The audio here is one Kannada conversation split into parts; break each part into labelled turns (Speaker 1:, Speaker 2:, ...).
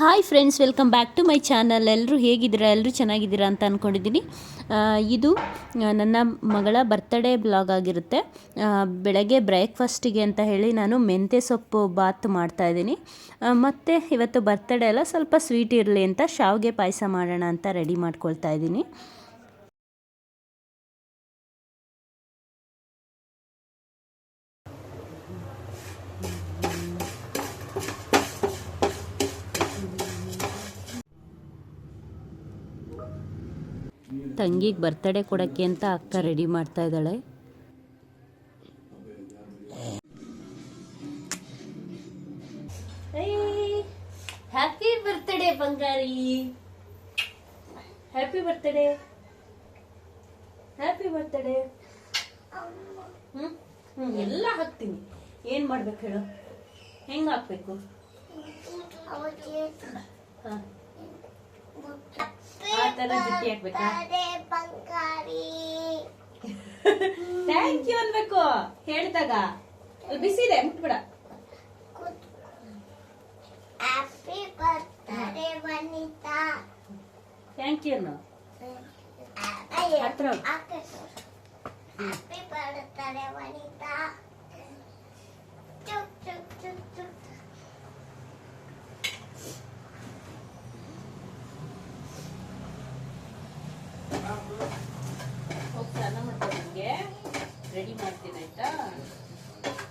Speaker 1: Hi friends welcome back to my channel ಎಲ್ಲರೂ ಹೇಗಿದ್ದೀರಾ? ಎಲ್ಲರೂ ಚೆನ್ನಾಗಿದ್ದೀರಾ ಅಂತ ಅಂದ್ಕೊಂಡಿದ್ದೀನಿ ಇದು ನನ್ನ ಮಗಳ ಬರ್ತಡೇ ಬ್ಲಾಗ್ ಆಗಿರುತ್ತೆ. ಬೆಳಗ್ಗೆ ಬ್ರೇಕ್ಫಾಸ್ಟಿಗೆ ಅಂತ ಹೇಳಿ ನಾನು ಮೆಂತ್ಯ ಸೊಪ್ಪು ಬಾತ್ ಮಾಡ್ತಾಯಿದ್ದೀನಿ ಮತ್ತು ಇವತ್ತು ಬರ್ತಡೇ ಎಲ್ಲ ಸ್ವಲ್ಪ ಸ್ವೀಟ್ ಇರಲಿ ಅಂತ, ಶಾವಿಗೆ ಪಾಯಸ ಮಾಡೋಣ ಅಂತ ರೆಡಿ ಮಾಡ್ಕೊಳ್ತಾ ಇದ್ದೀನಿ. ತಂಗಿಗೆ ಬರ್ತಡೇ ಕೊಡೋಕ್ಕೆ ಅಂತ ಅಕ್ಕ ರೆಡಿ ಮಾಡ್ತಾ ಇದ್ದಾಳೆ. ಹ್ಯಾಪಿ ಬರ್ತ್ಡೇ ಬಂಗಾರಿ. Happy birthday happy birthday hmm ಎಲ್ಲ ಹಾಕ್ತೀನಿ. ಏನ್ ಮಾಡ್ಬೇಕು ಹೇಳು? ಹೆಂಗ್ ಹಾಕ್ಬೇಕು? ಥರ ಜುಟ್ಟಿ ಹಾಕ್ಬೇಕಾ ಥ್ಯಾಂಕ್ ಯು ಅನ್ಬೇಕು. ಹೇಳ್ದಾಗ. ಬಿಸಿ ಇದೆ ಮುಟ್ಬಿಡ.
Speaker 2: Happy birthday Vanitha.
Speaker 1: Thank you ಅನ್ನು. ಹತ್ರ.
Speaker 2: ಹ್ಯಾಪಿ ಬರ್ತ್ಡೇ ವನಿತಾ ಚುಕ್ ಚುಕ್ ಚುಕ್ ಚುಕ್
Speaker 1: ಹೋಗಿ ಸ್ನಾನ ಮಾಡ್ಕೊಂಡು ನಿಮಗೆ ರೆಡಿ ಮಾಡ್ತೀನಿ ಆಯ್ತಾ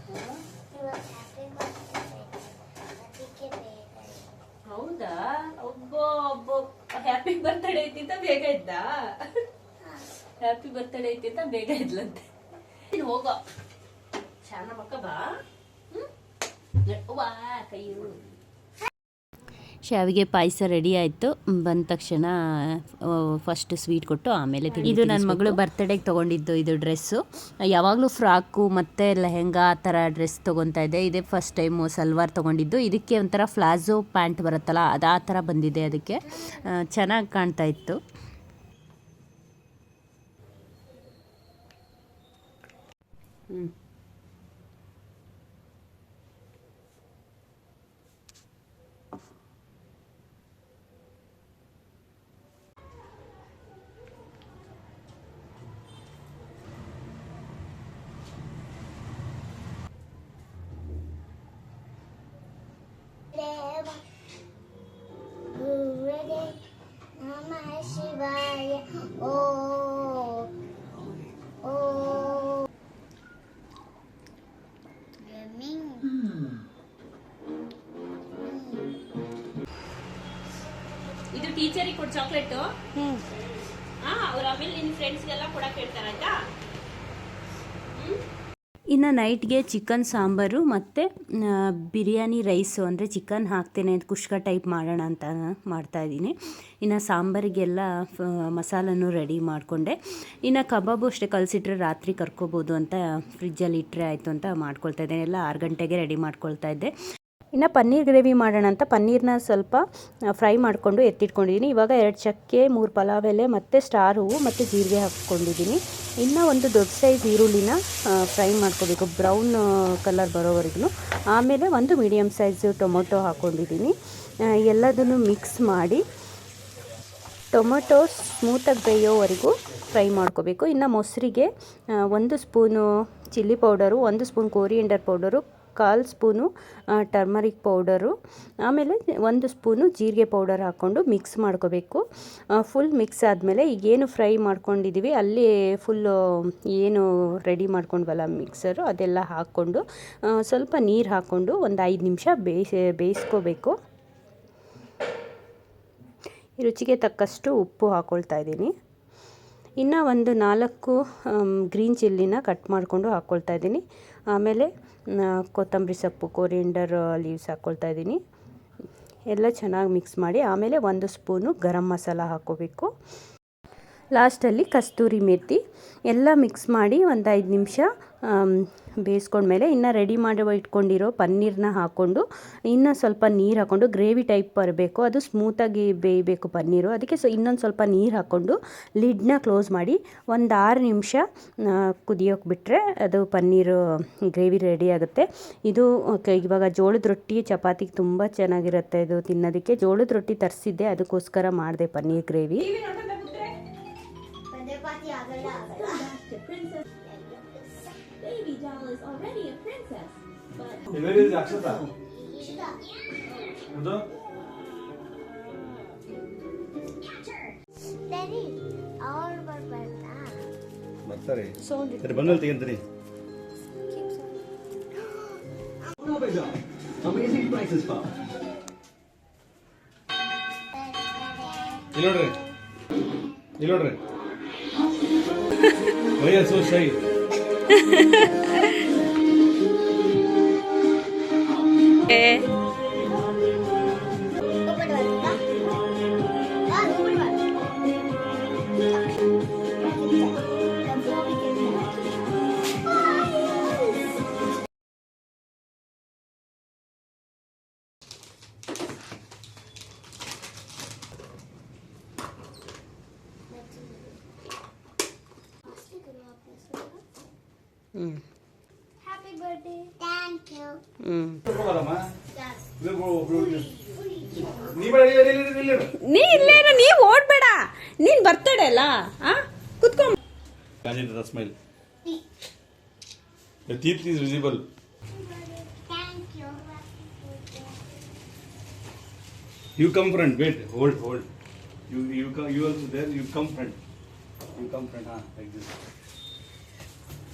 Speaker 1: ಹ್ಮ್.
Speaker 2: ಇವತ್ತು ಹ್ಯಾಪಿ ಬರ್ತ್ಡೇ ಅದಕ್ಕೆ ಬೇಗ
Speaker 1: ಹೌದಾ? ಒಬ್ಬ ಒಬ್ಬ. ಹ್ಯಾಪಿ ಬರ್ತ್ಡೇ ಐತಿ ಅಂತ ಬೇಗ ಇದ್ದ. ಹ್ಯಾಪಿ ಬರ್ತ್ಡೇ ಐತಿ ಅಂತ ಬೇಗ ಇದ್ಲಂತೆ. ನೀನು ಹೋಗೋ. ಶಾನ ಮಕ್ಕ ಬಾ. ಹ್ಮ್? ಕೈಯು ಶಾವಿಗೆ ಪಾಯಸ ರೆಡಿ ಆಯಿತು. ಬಂದ ತಕ್ಷಣ ಫಸ್ಟ್ ಸ್ವೀಟ್ ಕೊಟ್ಟು ಆಮೇಲೆ ಇದು ನನ್ನ ಮಗಳು ಬರ್ತ್ಡೇಗೆ ತೊಗೊಂಡಿದ್ದು ಇದು ಡ್ರೆಸ್ಸು ಯಾವಾಗಲೂ ಫ್ರಾಕು ಮತ್ತು ಲೆಹೆಂಗಾ ಆ ಥರ ಡ್ರೆಸ್ ತೊಗೊತಾ ಇದೆ ಇದೇ ಫಸ್ಟ್ ಟೈಮು ಸಲ್ವಾರ್ ತೊಗೊಂಡಿದ್ದು. ಇದಕ್ಕೆ ಒಂಥರ ಫ್ಲಾಝೋ ಪ್ಯಾಂಟ್ ಬರುತ್ತಲ್ಲ ಅದು ಆ ಥರ ಬಂದಿದೆ ಅದಕ್ಕೆ. ಚೆನ್ನಾಗಿ ಕಾಣ್ತಾ ಇತ್ತು. ಹ್ಞೂ ಟೀಚರಿಗೆ ಕೊಡ್ ಚಾಕ್ಲೇಟ್. ಹಾ ಅವ್ರು ಆಮೇಲೆ ನಿನ್ನ ಫ್ರೆಂಡ್ಸ್ಗೆಲ್ಲ ಕೊಡಕ್ಕೆ ಹೇಳ್ತಾರೆ ಆಯ್ತಾ? ಇನ್ನು ನೈಟ್ಗೆ ಚಿಕನ್ ಸಾಂಬಾರು ಮತ್ತು ಬಿರಿಯಾನಿ ರೈಸು ಅಂದರೆ ಚಿಕನ್ ಹಾಕ್ತೇನೆ ಅಂತ ಕುಷ್ಕ ಟೈಪ್ ಮಾಡೋಣ ಅಂತ ಮಾಡ್ತಾ ಇದ್ದೀನಿ. ಇನ್ನು ಸಾಂಬಾರಿಗೆಲ್ಲ ಮಸಾಲನೂ ರೆಡಿ ಮಾಡಿಕೊಂಡೆ. ಇನ್ನು ಕಬಾಬು ಅಷ್ಟೇ ಕಲಸಿಟ್ರೆ ರಾತ್ರಿ ಕರ್ಕೋಬೋದು ಅಂತ ಫ್ರಿಜ್ಜಲ್ಲಿ ಇಟ್ಟರೆ ಆಯಿತು ಅಂತ ಮಾಡ್ಕೊಳ್ತಾ ಇದ್ದೇನೆ. ಎಲ್ಲ ಆರು ಗಂಟೆಗೆ ರೆಡಿ ಮಾಡ್ಕೊಳ್ತಾ ಇದ್ದೆ. ಇನ್ನು ಪನ್ನೀರ್ ಗ್ರೇವಿ ಮಾಡೋಣ ಅಂತ ಪನ್ನೀರ್ನ ಸ್ವಲ್ಪ ಫ್ರೈ ಮಾಡಿಕೊಂಡು ಎತ್ತಿಟ್ಕೊಂಡಿದ್ದೀನಿ ಇವಾಗ ಎರಡು ಚಕ್ಕೆ, ಮೂರು ಪಲಾವ್ ಎಲೆ ಮತ್ತು ಸ್ಟಾರ್ ಹೂವು ಮತ್ತು ಜೀರಿಗೆ ಹಾಕ್ಕೊಂಡಿದ್ದೀನಿ ಇನ್ನು ಒಂದು ದೊಡ್ಡ ಸೈಜ್ ಈರುಳ್ಳಿನ ಫ್ರೈ ಮಾಡ್ಕೋಬೇಕು. ಬ್ರೌನ್ ಕಲರ್ ಬರೋವರೆಗೂ. ಆಮೇಲೆ ಒಂದು ಮೀಡಿಯಮ್ ಸೈಜ್ ಟೊಮೊಟೊ ಹಾಕ್ಕೊಂಡಿದ್ದೀನಿ ಎಲ್ಲದನ್ನು ಮಿಕ್ಸ್ ಮಾಡಿ ಟೊಮೊಟೊ ಸ್ಮೂತಾಗಿ ಬೇಯೋವರೆಗೂ ಫ್ರೈ ಮಾಡ್ಕೋಬೇಕು. ಇನ್ನು ಮೊಸರಿಗೆ ಒಂದು ಸ್ಪೂನು ಚಿಲ್ಲಿ ಪೌಡರು, ಒಂದು ಸ್ಪೂನ್ ಕೋರಿಯಂಡರ್ ಪೌಡರು ಕಾಲು ಸ್ಪೂನು ಟರ್ಮರಿಕ್ ಪೌಡರು, ಆಮೇಲೆ ಒಂದು ಸ್ಪೂನು ಜೀರಿಗೆ ಪೌಡರ್ ಹಾಕ್ಕೊಂಡು ಮಿಕ್ಸ್ ಮಾಡ್ಕೋಬೇಕು. ಫುಲ್ ಮಿಕ್ಸ್ ಆದಮೇಲೆ ಈಗೇನು ಫ್ರೈ ಮಾಡ್ಕೊಂಡಿದ್ದೀವಿ, ಅಲ್ಲಿ ಫುಲ್ಲು ಏನು ರೆಡಿ ಮಾಡ್ಕೊಂಡ್ವಲ್ಲ ಮಿಕ್ಸರು, ಅದೆಲ್ಲ ಹಾಕ್ಕೊಂಡು ಸ್ವಲ್ಪ ನೀರು ಹಾಕ್ಕೊಂಡು ಒಂದು ಐದು ನಿಮಿಷ ಬೇಯಿಸಿ ಬೇಯಿಸ್ಕೋಬೇಕು. ರುಚಿಗೆ ತಕ್ಕಷ್ಟು ಉಪ್ಪು ಹಾಕ್ಕೊಳ್ತಾ ಇದ್ದೀನಿ. ಇನ್ನು ಒಂದು ನಾಲ್ಕು ಗ್ರೀನ್ ಚಿಲ್ಲಿನ ಕಟ್ ಮಾಡಿಕೊಂಡು ಹಾಕ್ಕೊಳ್ತಾ ಇದ್ದೀನಿ. ಆಮೇಲೆ ಕೊತ್ತಂಬರಿ ಸೊಪ್ಪು ಕೋರಿಯಂಡರ್ ಲೀವ್ಸ್ ಹಾಕ್ಕೊಳ್ತಾ ಇದ್ದೀನಿ. ಎಲ್ಲ ಚೆನ್ನಾಗಿ ಮಿಕ್ಸ್ ಮಾಡಿ, ಆಮೇಲೆ ಒಂದು ಸ್ಪೂನು ಗರಂ ಮಸಾಲ ಹಾಕ್ಕೋಬೇಕು. ಲಾಸ್ಟಲ್ಲಿ ಕಸ್ತೂರಿ ಮೆಥಿ ಎಲ್ಲ ಮಿಕ್ಸ್ ಮಾಡಿ ಒಂದು ಐದು ನಿಮಿಷ ಬೇಯಿಸ್ಕೊಂಡ್ಮೇಲೆ ಇನ್ನು ರೆಡಿ ಮಾಡಿ ಇಟ್ಕೊಂಡಿರೋ ಪನ್ನೀರನ್ನ ಹಾಕ್ಕೊಂಡು ಇನ್ನು ಸ್ವಲ್ಪ ನೀರು ಹಾಕ್ಕೊಂಡು ಗ್ರೇವಿ ಟೈಪ್ ಬರಬೇಕು. ಅದು ಸ್ಮೂತಾಗಿ ಬೇಯಬೇಕು ಪನ್ನೀರು. ಅದಕ್ಕೆ ಸೊ ಇನ್ನೊಂದು ಸ್ವಲ್ಪ ನೀರು ಹಾಕ್ಕೊಂಡು ಲಿಡ್ನ ಕ್ಲೋಸ್ ಮಾಡಿ ಒಂದು ಆರು ನಿಮಿಷ ಕುದಿಯೋಕೆ ಬಿಟ್ಟರೆ ಅದು ಪನ್ನೀರು ಗ್ರೇವಿ ರೆಡಿ ಆಗುತ್ತೆ. ಇದು ಇವಾಗ ಜೋಳದ ರೊಟ್ಟಿ ಚಪಾತಿಗೆ ತುಂಬ ಚೆನ್ನಾಗಿರುತ್ತೆ. ಇದು ತಿನ್ನೋದಕ್ಕೆ ಜೋಳದ ರೊಟ್ಟಿ ತರಿಸಿದ್ದೆ, ಅದಕ್ಕೋಸ್ಕರ ಮಾಡಿದೆ ಪನ್ನೀರ್ ಗ್ರೇವಿ
Speaker 2: ಸರಿ ಅವ್ರು ಬರ್ಬಾರ್ದಾ
Speaker 3: ಬರ್ತಾರೆ ಸರಿ ಬಂಗಲ್ ತೆಗಿಂತೀನಿ
Speaker 4: Amazing prices, pal.
Speaker 3: ಇಲ್ಲಿ ನೋಡ್ರಿ ಇಲ್ಲಿ ನೋಡ್ರಿ ವಯಸ್ಸು ಶೈ
Speaker 1: ಹ್ಞೂ
Speaker 2: ಹ್ಯಾಪಿ ಬರ್ಡೇ ಥ್ಯಾಂಕ್ ಯು
Speaker 1: ಹ್ಞೂ
Speaker 3: ಬರಮ್ಮ ನೀ
Speaker 1: ಇಲ್ಲೇನು ನೀ ಓಡ್ಬೇಡ ನೀನ್ ಬರ್ತಡೆ ಅಲ್ಲ ಆ ಕುತ್ಕೊ
Speaker 3: smile smile. The teeth is visible.
Speaker 2: Thank you.
Speaker 3: You come front. Wait. Hold. Hold. You you come. You also there. You come front. You come front. Ah, like this.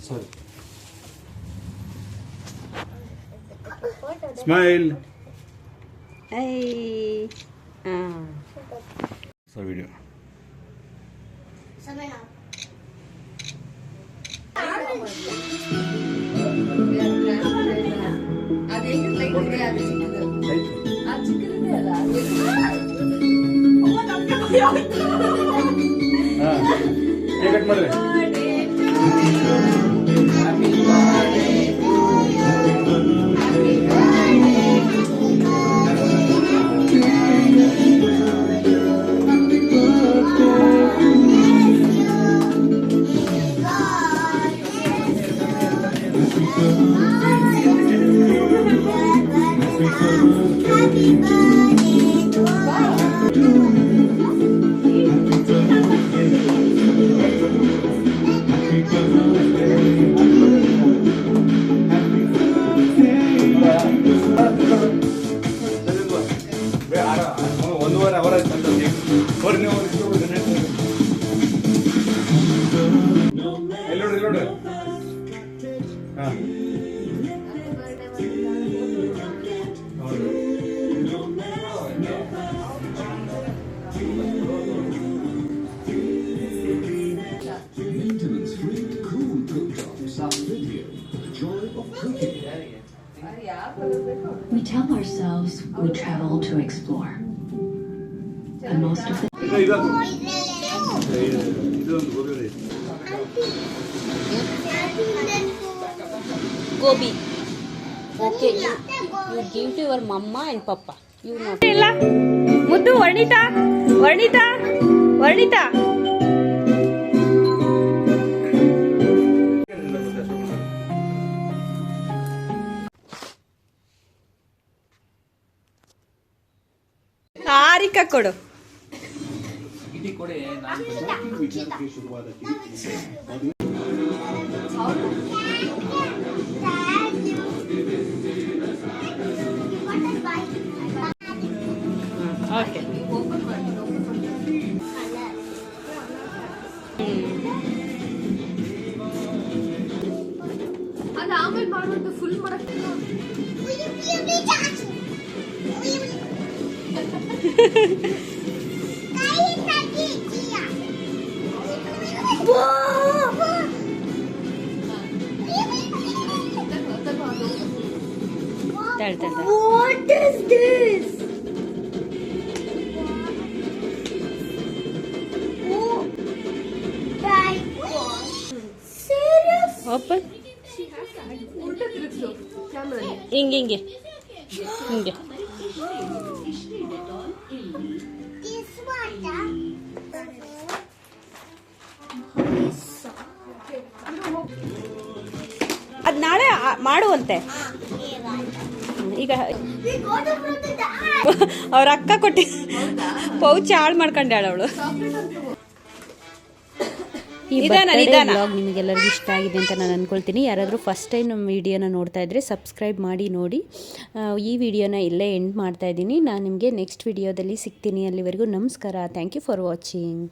Speaker 3: Sorry. Smile.
Speaker 1: I ಹಾಂ
Speaker 3: So video.
Speaker 2: ಸಮಯ
Speaker 3: ಹಾ. ಹೇಗೆ ಕಟ್ ಮಾಡ್ರಿ
Speaker 5: ourselves we travel to explore. And most of the
Speaker 3: Gobi. ಇದೊಂದು you, you give
Speaker 1: to your you and papa. You mamma and Varnita, Varnita, not ಇಲ್ಲ ಮುದ್ದು ವರ್ಣಿತಾ ವರ್ಣಿತಾ ವರ್ಣಿತಾ ಹಾರಿಕ ಕೊಡು ಓಕೆ
Speaker 6: ಅದು ಆಮೇಲೆ ಮಾಡುವಂತ ಫುಲ್ ಮಾಡಕ್ಕೆ
Speaker 2: ಹೇಳ್ತಾ ಇದ್ದ
Speaker 1: ಓಪನ್ ಹಿಂಗೆ ಹಿಂಗೆ ಹಿಂಗೆ ಅದು ನಾಳೆ ಮಾಡುವಂತೆ. ಈಗ. ಅವ್ರ ಅಕ್ಕ ಕೊಟ್ಟಿ ಪೌಚ್ ಹಾಳು ಮಾಡ್ಕೊಂಡಾಳ ಅವಳು. ಈ. ಬ್ಲಾಗ್ ನಿಮಗೆಲ್ಲರಿಗೂ ಇಷ್ಟ ಆಗಿದೆ ಅಂತ ನಾನು ಅಂದ್ಕೊಳ್ತೀನಿ ಯಾರಾದರೂ ಫಸ್ಟ್ ಟೈಮ್ ನಮ್ಮ ವಿಡಿಯೋನ ನೋಡ್ತಾ ಇದ್ರೆ ಸಬ್ಸ್ಕ್ರೈಬ್ ಮಾಡಿ ನೋಡಿ. ಈ ವಿಡಿಯೋನ ಇಲ್ಲೇ ಎಂಡ್ ಮಾಡ್ತಾ ಇದ್ದೀನಿ. ನಾನು ನಿಮಗೆ ನೆಕ್ಸ್ಟ್ ವಿಡಿಯೋದಲ್ಲಿ ಸಿಗ್ತೀನಿ ಅಲ್ಲಿವರೆಗೂ. ನಮಸ್ಕಾರ. Thank you for watching